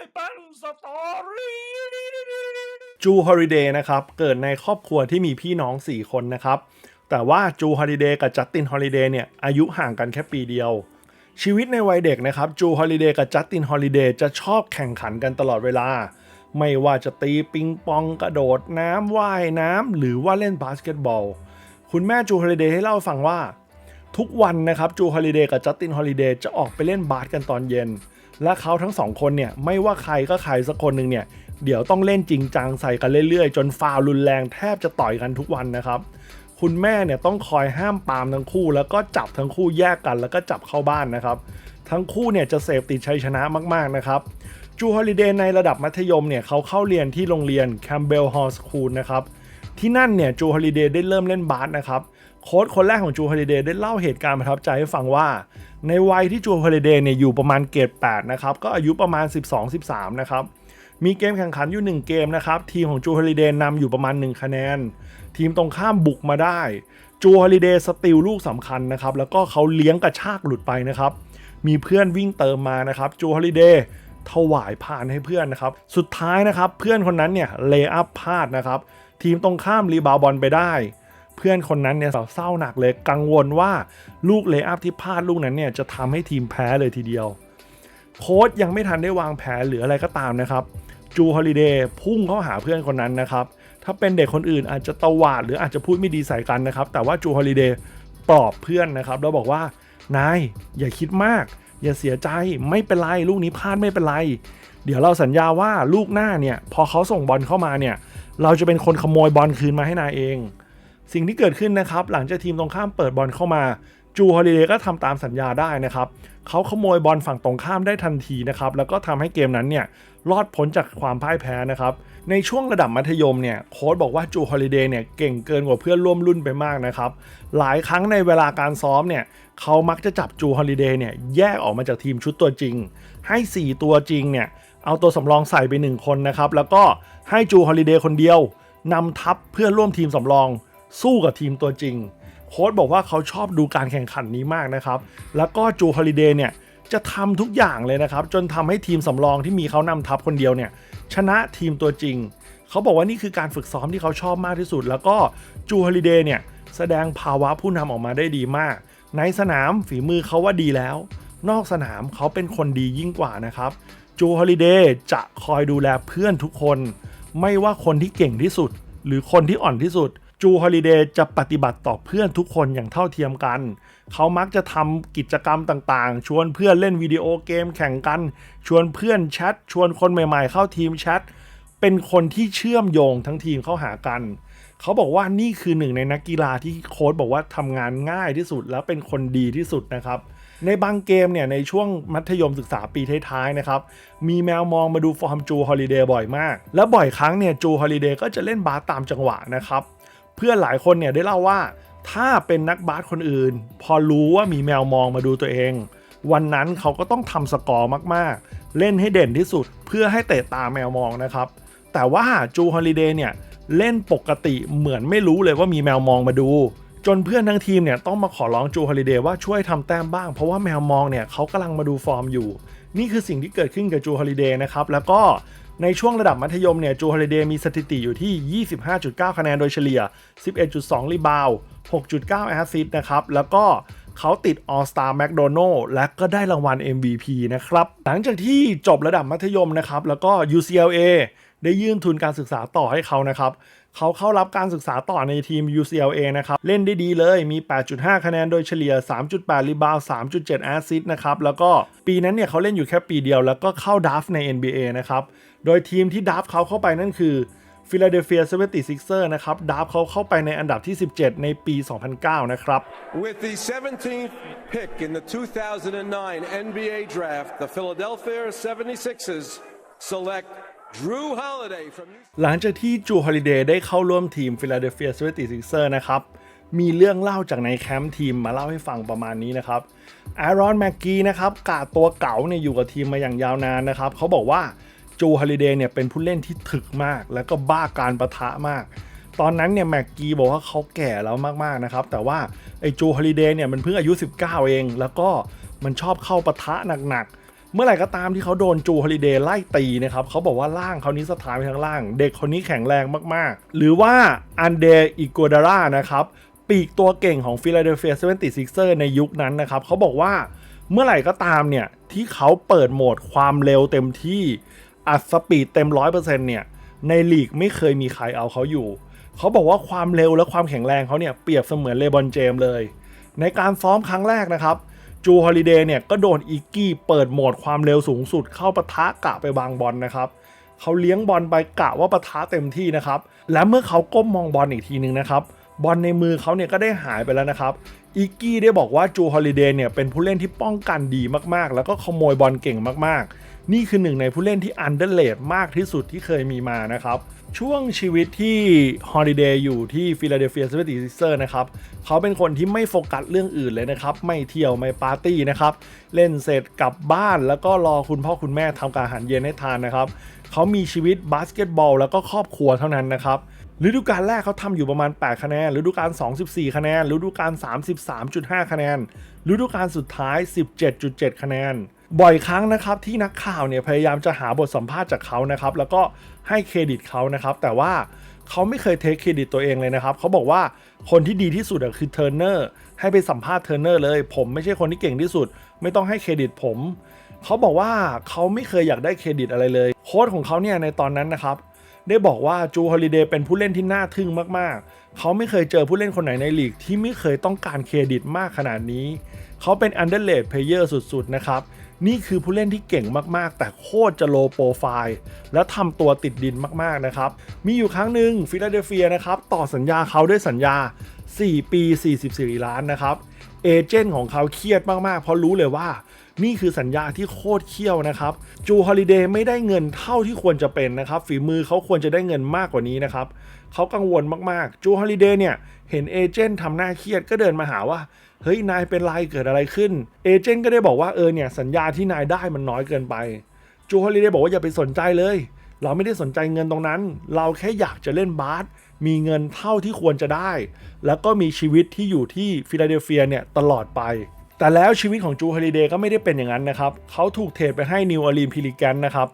ายเป็นสตอรี่จูฮอริเดย์นะครับเกิดในครอบครัวที่มีพี่น้อง 4 คนนะครับ แต่ว่าจูฮอริเดย์กับจัสตินฮอริเดย์เนี่ยอายุห่างกันแค่ปีเดียว ชีวิตในวัยเด็กนะครับจูฮอลิเดย์กับจัสตินฮอลิเดย์จะชอบแข่งขันกันตลอดเวลา ไม่ว่าจะตีปิงปองกระโดดน้ำว่ายน้ำหรือว่าเล่นบาสเกตบอล คุณแม่จูฮอลิเดย์ให้เล่าฟังว่า ทุกวันนะครับจูฮอลิเดย์กับจัสตินฮอลิเดย์จะออกไปเล่นบาสกันตอนเย็น และเขาทั้งสองคนเนี่ยไม่ว่าใครก็ใครสักคนหนึ่งเนี่ยเดี๋ยวต้องเล่นจริงจังใส่กันเรื่อยๆ จนฟาวรุนแรงแทบจะต่อยกันทุกวันนะครับคุณแม่เนี่ยต้องคอยห้ามปามทั้งคู่ แล้วก็จับทั้งคู่แยกกัน แล้วก็จับเข้าบ้านนะครับ ทั้งคู่เนี่ยจะเสพติดชัยชนะมากๆนะครับจูฮอลิเดย์ในระดับมัธยมเนี่ยเขาเข้าเรียนที่โรงเรียน Campbell Hall School นะครับที่นั่นเนี่ยจูฮอลิเดย์ได้เริ่มเล่นบาสนะครับ โค้ชคนแรกของจูฮอลิเดย์ได้เล่าเหตุการณ์ประทับใจให้ฟังว่า ในวัยที่จูฮอลิเดย์เนี่ยอยู่ประมาณเกรด8นะครับ ก็อายุประมาณ 12-13 นะครับ มีเกมแข่งขันอยู่ 1 เกมนะครับ ทีมของจูฮอลิเดย์นำอยู่ประมาณ 1 คะแนน ทีมตรงข้ามบุกมาได้จูฮอลิเดย์สติลลูกสำคัญนะครับ แล้วก็เขาเลี้ยงกระชากหลุดไปนะครับ มีเพื่อนวิ่งเติมมานะครับจูฮอลิเดย์ถวายผ่านให้เพื่อนนะครับ สุดท้ายนะครับ เพื่อนคนนั้นเนี่ยเลย์อัพพลาดนะครับ ทีมตรงข้ามรีบาวด์บอลไปได้ พื่อนคนนั้นเนี่ยเศร้าหนักเลยกังวลว่าลูกเลย์อัพที่พลาดลูกนั้นเนี่ยจะทำให้ทีมแพ้เลยทีเดียว โค้ชยังไม่ทันได้วางแผนหรืออะไรก็ตามนะครับ จูฮอลิเดย์พุ่งเข้าหาเพื่อนคนนั้นนะครับ ถ้าเป็นเด็กคนอื่นอาจจะตวาดหรืออาจจะพูดไม่ดีใส่กันนะครับ แต่ว่าจูฮอลิเดย์ปลอบเพื่อนนะครับแล้วบอกว่านายอย่าคิดมาก อย่าเสียใจไม่เป็นไรลูกนี้พลาดไม่เป็นไร เดี๋ยวเราสัญญาว่าลูกหน้าเนี่ยพอเขาส่งบอลเข้ามาเนี่ยเราจะเป็นคนขโมยบอลคืนมาให้นายเอง สิ่งที่เกิดขึ้นนะครับ หลังจากทีมตรงข้ามเปิดบอลเข้ามา จูฮอลิเดย์ก็ทำตามสัญญาได้นะครับ เขาขโมยบอลฝั่งตรงข้ามได้ทันทีนะครับ แล้วก็ทำให้เกมนั้นเนี่ยรอดพ้นจากความพ่ายแพ้นะครับ ในช่วงระดับมัธยมเนี่ยโค้ชบอกว่าจูฮอลิเดย์เนี่ยเก่งเกินกว่าเพื่อนร่วมรุ่นไปมากนะครับ หลายครั้งในเวลาการซ้อมเนี่ยเขามักจะจับจูฮอลิเดย์เนี่ยแยกออกมาจากทีมชุดตัวจริง ให้ 4 ตัวจริงเนี่ยเอาตัวสำรองใส่ไป 1 คนนะครับ แล้วก็ให้จูฮอลิเดย์คนเดียวนำทัพเพื่อนร่วมทีมสำรอง สู้กับทีมตัวจริง โค้ชบอกว่าเขาชอบดูการแข่งขันนี้มากนะครับ แล้วก็จูฮอลิเดย์เนี่ยจะทำทุกอย่างเลยนะครับ จนทำให้ทีมสำรองที่มีเขานำทัพคนเดียวเนี่ยชนะทีมตัวจริง เขาบอกว่านี่คือการฝึกซ้อมที่เขาชอบมากที่สุด แล้วก็จูฮอลิเดย์เนี่ยแสดงภาวะผู้นำออกมาได้ดีมาก ในสนามฝีมือเขาว่าดีแล้ว นอกสนามเขาเป็นคนดียิ่งกว่านะครับจูฮอลิเดย์จะคอยดูแลเพื่อนทุกคน ไม่ว่าคนที่เก่งที่สุด หรือคนที่อ่อนที่สุด จูฮอลิเดย์จะปฏิบัติต่อเพื่อนทุกคนอย่างเท่าเทียมกัน เขามักจะทำกิจกรรมต่างๆ ชวนเพื่อนเล่นวิดีโอเกมแข่งกัน ชวนเพื่อนแชท ชวนคนใหม่ๆ เข้าทีมแชท เป็นคนที่เชื่อมโยงทั้งทีมเข้าหากัน เขาบอกว่านี่คือหนึ่งในนักกีฬาที่โค้ชบอกว่าทำงานง่ายที่สุดและเป็นคนดีที่สุดนะครับในบางเกมเนี่ยในช่วงมัธยมศึกษาปีท้ายๆนะครับ มีแมวมองมาดูฟอร์มจูฮอลิเดย์บ่อยมาก และบ่อยครั้งเนี่ยจูฮอลิเดย์ก็จะเล่นบาสตามจังหวะนะครับ เพื่อนหลายคนเนี่ยได้เล่าว่า ถ้าเป็นนักบาสคนอื่น พอรู้ว่ามีแมวมองมาดูตัวเอง วันนั้นเขาก็ต้องทำสกอร์มากๆ เล่นให้เด่นที่สุดเพื่อให้เตะตาแมวมองนะครับ แต่ว่าจูฮอลิเดย์เนี่ยเล่นปกติเหมือนไม่รู้เลยว่ามีแมวมองมาดู จนเพื่อนทั้งทีมเนี่ยต้องมาขอร้องจูฮอลิเดย์ว่าช่วยทำแต้มบ้าง เพราะว่าแมวมองเนี่ยเขากำลังมาดูฟอร์มอยู่ นี่คือสิ่งที่เกิดขึ้นกับจูฮอลิเดย์นะครับ แล้วก็ในช่วงระดับมัธยมเนี่ยจูฮอลิเดย์มีสถิติอยู่ที่ 25.9 คะแนนโดยเฉลี่ย 11.2 รีบาวด์6.9 แอสซิสต์นะครับ แล้วก็ เขาติด All Star McDonald และก็ได้รางวัล MVP นะครับ หลังจากที่จบระดับมัธยมนะครับ แล้วก็ UCLA ได้ยื่นทุนการศึกษาต่อให้เขานะครับ เขาเข้ารับการศึกษาต่อในทีม UCLA นะครับ เล่นได้ดีเลย มี 8.5 คะแนนโดยเฉลี่ย 3.8 รีบาวด์3.7 แอสซิสต์นะครับ แล้วก็ปีนั้นเนี่ยเขาเล่นอยู่แค่ปีเดียว แล้วก็เข้าดัฟใน NBA นะครับ โดยทีมที่ดัฟเขาเข้าไปนั่นคือ Philadelphia 76ers นะครับดัฟเขาเข้าไปในอันดับที่ 17 ในปี 2009 นะครับ With the 17th pick in the 2009 NBA draft, the Philadelphia 76ers select Drew Holiday from หลังจากที่จูฮอลิเดย์ได้เข้าร่วมทีม Philadelphia 76ers นะครับมีเรื่องเล่าจากในแคมป์ทีมมาเล่าให้ฟังประมาณนี้นะครับอารอนแม็กกี้นะครับกาดตัวเก่าเนี่ยอยู่กับทีมมาอย่างยาวนานนะครับเขาบอกว่า จูฮอลิเดย์เนี่ยเป็นผู้เล่นที่ถึกมาก แล้วก็บ้าการประทะมาก ตอนนั้นเนี่ยแม็กกี้บอกว่าเขาแก่แล้วมากๆนะครับ แต่ว่าไอ้จูฮอลิเดย์เนี่ยมันเพิ่งอายุ 19 เอง แล้วก็มันชอบเข้าปะทะหนักๆ เมื่อไหร่ก็ตามที่เขาโดนจูฮอลิเดย์ไล่ตีนะครับเขาบอกว่าร่างเขานี้สถานไปทั้งล่าง เด็กคนนี้แข็งแรงมากๆ หรือว่าอันเดอิโกดาร่านะครับปีกตัวเก่งของฟิลาเดลเฟีย76ในยุคนั้นนะครับเขาบอกว่าเมื่อไหร่ก็ตามเนี่ยที่เขาเปิดโหมดความเร็วเต็มที่ อัดสปีดเต็ม100%เปอร์เซ็นต์เนี่ยในลีกไม่เคยมีใครเอาเขาอยู่ เขาบอกว่าความเร็วและความแข็งแรงเขาเนี่ยเปรียบเสมือนเลบอนเจมเลย ในการซ้อมครั้งแรกนะครับ จูฮอลิเดย์เนี่ยก็โดนอีกกี้เปิดโหมดความเร็วสูงสุดเข้าปะทะกะไปบางบอลนะครับเขาเลี้ยงบอลไปกะว่าปะทะเต็มที่นะครับ และเมื่อเขาก้มมองบอลอีกทีนึงนะครับบอลในมือเขาเนี่ยก็ได้หายไปแล้วนะครับ อีกกี้ได้บอกว่าจูฮอลิเดย์เนี่ยเป็นผู้เล่นที่ป้องกันดีมากๆ แล้วก็ขโมยบอลเก่งมากๆ นี่คือหนึ่งในผู้เล่นที่อันเดอร์เลดมากที่สุดที่เคยมีมานะครับ ช่วงชีวิตที่ฮอลิเดย์อยู่ที่ฟิลาเดลเฟียเซเวนตี้ซิเซอร์นะครับ เขาเป็นคนที่ไม่โฟกัสเรื่องอื่นเลยนะครับ ไม่เที่ยว ไม่ปาร์ตี้นะครับ เล่นเสร็จกลับบ้านแล้วก็รอคุณพ่อคุณแม่ทำการอาหารเย็นให้ทานนะครับ เขามีชีวิตบาสเกตบอลแล้วก็ครอบครัวเท่านั้นนะครับฤดูกาลแรกเขาทำอยู่ประมาณ 8 คะแนน ฤดูกาล2 14 คะแนน ฤดูกาล33.5 คะแนน ฤดูกาลสุดท้าย 17.7 คะแนน บ่อยครั้งนะครับที่นักข่าวเนี่ยพยายามจะหาบทสัมภาษณ์จากเขานะครับแล้วก็ให้เครดิตเขานะครับ แต่ว่าเขาไม่เคยเทคเครดิตตัวเองเลยนะครับเขาบอกว่าคนที่ดีที่สุดคือเทอร์เนอร์ให้ไปสัมภาษณ์เทอร์เนอร์เลย ผมไม่ใช่คนที่เก่งที่สุด ไม่ต้องให้เครดิตผมเขาบอกว่าเขาไม่เคยอยากได้เครดิตอะไรเลยโค้ชของเขาเนี่ยในตอนนั้นนะครับได้บอกว่าจูฮอลิเดย์เป็นผู้เล่นที่น่าทึ่งมากๆ เขาไม่เคยเจอผู้เล่นคนไหนในลีกที่ไม่เคยต้องการเครดิตมากขนาดนี้ เขาเป็นอันเดอร์เลดเพลเยอร์สุดๆนะครับ นี่คือผู้เล่นที่เก่งมากๆ แต่โคตรจะโลโปรไฟล์ และทำตัวติดดินมากๆนะครับ มีอยู่ครั้งหนึ่งฟิลาเดลเฟียนะครับต่อสัญญาเขาด้วยสัญญา 4 ปี 44 ล้านนะครับเอเจนต์ของเขาเครียดมากๆ เพราะรู้เลยว่า นี่คือสัญญาที่โคตรเขี้ยวนะครับ จูฮอลิเดย์ไม่ได้เงินเท่าที่ควรจะเป็นนะครับ ฝีมือเขาควรจะได้เงินมากกว่านี้นะครับเขากังวลมากๆ จูฮอลิเดย์เนี่ย เห็นเอเจนต์ทำหน้าเครียดก็เดินมาหาว่า เฮ้ยนายเป็นไรเกิดอะไรขึ้น เอเจนต์ก็ได้บอกว่าเออเนี่ยสัญญาที่นายได้มันน้อยเกินไป จูฮอลิเดย์บอกว่าอย่าไปสนใจเลย เราไม่ได้สนใจเงินตรงนั้น เราแค่อยากจะเล่นบาสมีเงินเท่าที่ควรจะได้ แล้วก็มีชีวิตที่อยู่ที่ฟิลาเดลเฟียเนี่ยตลอดไป แต่แล้วชีวิตของจูฮอลิเดย์ก็ไม่ได้เป็นอย่างนั้นนะครับ เขาถูกเทรดไปให้นิวออร์ลีนพิลิแกนนะครับ